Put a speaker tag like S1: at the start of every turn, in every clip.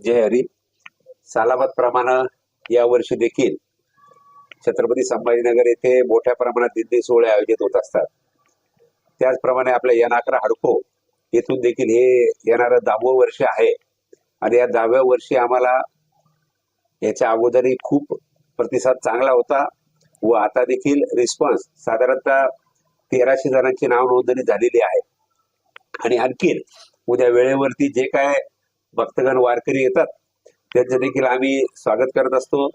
S1: जय हरी. सालाबाद प्रमाणे या वर्षी देखील छत्रपती संभाजीनगर येथे मोठ्या प्रमाणात दिंडी सोहळे आयोजित होत असतात. त्याचप्रमाणे आपल्या यनाकरा हडको येथून देखील हे येणारं दहावं वर्ष आहे आणि या दहाव्या वर्षी आम्हाला याच्या अगोदरही खूप प्रतिसाद चांगला होता व आता देखील रिस्पॉन्स साधारणतः तेराशे जणांची नाव नोंदणी झालेली आहे. आणि आणखीन उद्या वेळेवरती जे काय भक्तगण वारकरी येतात. त्यांचं देखील आम्ही स्वागत करत असतो.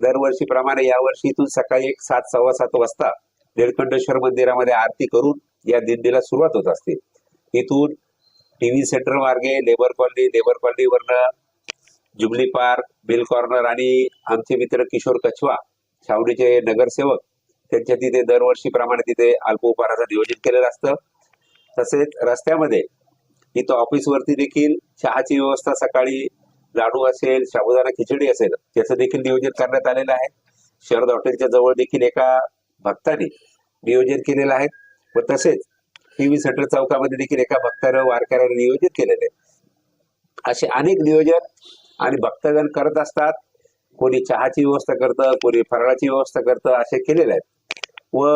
S1: दरवर्षीप्रमाणे यावर्षी इथून सकाळी एक सात सव्वा सात वाजता निळकंठेश्वर मंदिरामध्ये आरती करून या दिंडीला सुरुवात होत असते. इथून टीव्ही सेंटर मार्गे लेबर कॉलनी लेबर कॉलनीवरनं जुबली पार्क बिल कॉर्नर आणि आमचे मित्र किशोर कछवा छावणीचे नगरसेवक त्यांच्या तिथे दरवर्षीप्रमाणे तिथे अल्पोपहाराचं नियोजन केलेलं असतं. तसेच रस्त्यामध्ये इथं ऑफिसवरती देखील चहाची व्यवस्था सकाळी लाडू असेल साबुदाणा खिचडी असेल त्याचं देखील नियोजन करण्यात आलेलं आहे. शरद हॉटेलच्या जवळ देखील एका भक्ताने नियोजन केलेलं आहे. व तसेच टीव्ही सेंटर चौकामध्ये देखील एका भक्तानं वारकऱ्याने नियोजित केलेले आहे. असे अनेक नियोजन आणि भक्तगण करत असतात. कोणी चहाची व्यवस्था करतं कोणी फराळाची व्यवस्था करतं असे केलेले आहेत. व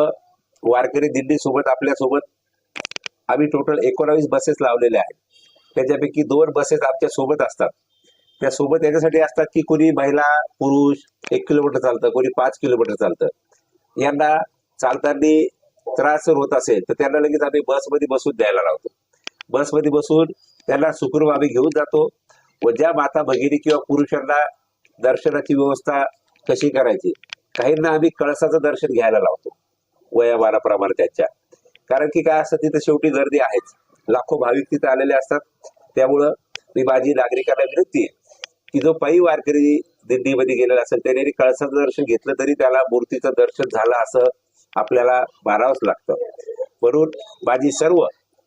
S1: वारकरी दिंडी सोबत आम्ही टोटल एकोणावीस बसेस लावलेल्या आहेत. त्याच्यापैकी दोन बसेस आमच्यासोबत असतात. त्या सोबत याच्यासाठी असतात की कोणी महिला पुरुष एक किलोमीटर चालतं कोणी पाच किलोमीटर चालतं. यांना चालताना त्रास जर होत असेल तर त्यांना लगेच आम्ही बसमध्ये बसून द्यायला लावतो. बसमध्ये बसून त्यांना सुखरूप आम्ही घेऊन जातो व ज्या माता भगिनी किंवा पुरुषांना दर्शनाची व्यवस्था कशी करायची काहींना आम्ही कळसाचं दर्शन घ्यायला लावतो. वयामानाप्रमाणे त्यांच्या. कारण की काय असतं तिथं शेवटी गर्दी आहेच. लाखो भाविक तिथं आलेले असतात. त्यामुळं मी माझी नागरिकांना विनंती आहे की जो पायी वारकरी दिंडीमध्ये गेलेला असेल त्याने कळसाचं दर्शन घेतलं तरी त्याला मूर्तीचं दर्शन झालं असं आपल्याला मारावंच लागतं. म्हणून माझी सर्व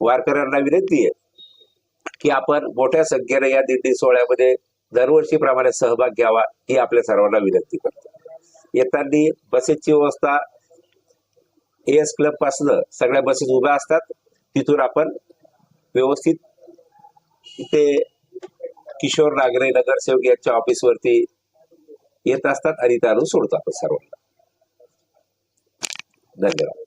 S1: वारकऱ्यांना विनंती आहे की आपण मोठ्या संख्येने या दिंडी सोहळ्यामध्ये दरवर्षीप्रमाणे सहभाग घ्यावा ही आपल्या सर्वांना विनंती करतो. येताना बसेसची व्यवस्था एस क्लबपासून सगळ्या बसेस उभ्या असतात. तिथून आपण व्यवस्थित इथे किशोर नागरे नगरसेवक यांच्या ऑफिसवरती येत असतात आणि इथं आणून सोडतो आपण सर्वांना. धन्यवाद.